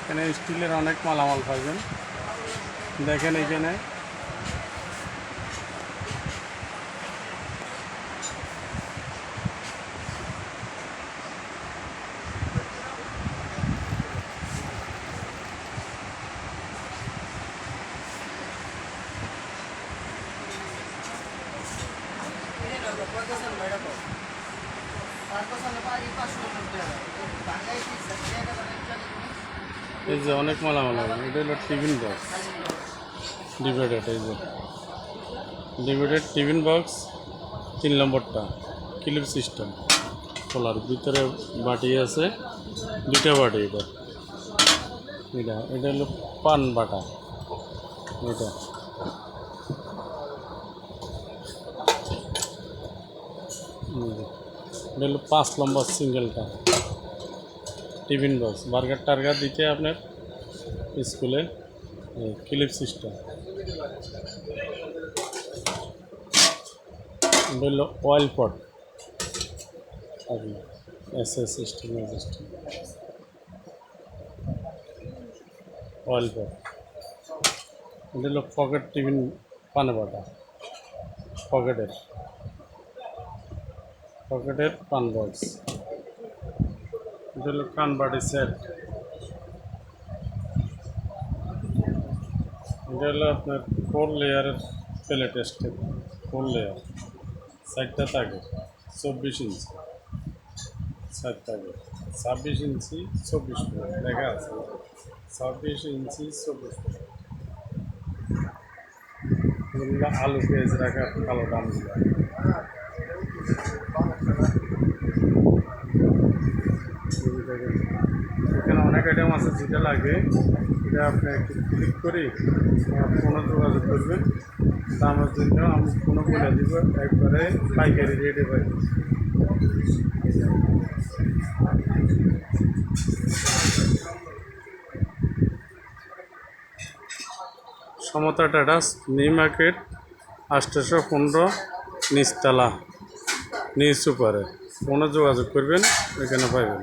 এখানে স্টিলের অনেক মালামাল পাবেন। দেখেন এখানে এই যে অনেক মালামাল হবে। এটা হলো টিফিন বক্স। ডিভাইডেড এই যে। ডিভাইডেড টিফিন বক্স, তিন নম্বরটা। ক্লিপ সিস্টেম খোলার ভিতরে বাটি আছে। দুটা বাটি এটা। এটা এটা হলো পান বাটা। এটা এই যে, এটা হলো পাঁচ নম্বর সিঙ্গেলটা টিফিন বক্স বার্গার টার্গার দিতে আপনার স্কুলে ক্লিপ সিস্টেম বলল অয়েল পট আপনার S S system system oil pot এটা হলো পকেট টিফিন পানে বাটা পকেটের পকেটের পান এটা হলো কানবাড়ি সেট। এটা হলো আপনার ফোর লেয়ারের প্লেট স্টেপ ফোর লেয়ার সাইডটা থাকে চব্বিশ ইঞ্চি। সাইড থাকে ছাব্বিশ ইঞ্চি, চব্বিশ ফুট। দেখা আছে। ছাব্বিশ ইঞ্চি, চব্বিশ ফুট। আলু পেঁয়াজ রাখা কালো দামগুলো। এখানে অনেক আইটেম আছে, যেটা লাগে, এটা আপনি একটু ক্লিক করে ফোনে যোগাযোগ করবেন। দামের জন্য আমি ফোনে বলে দিব, একবারে পাইকারি রেটে পাই। সমতা টাটাস, নিউ মার্কেট আটশোশো পনেরো, নিচতলা নিচ সুপারে। ফোনে যোগাযোগ করবেন এখানে পাইবেন।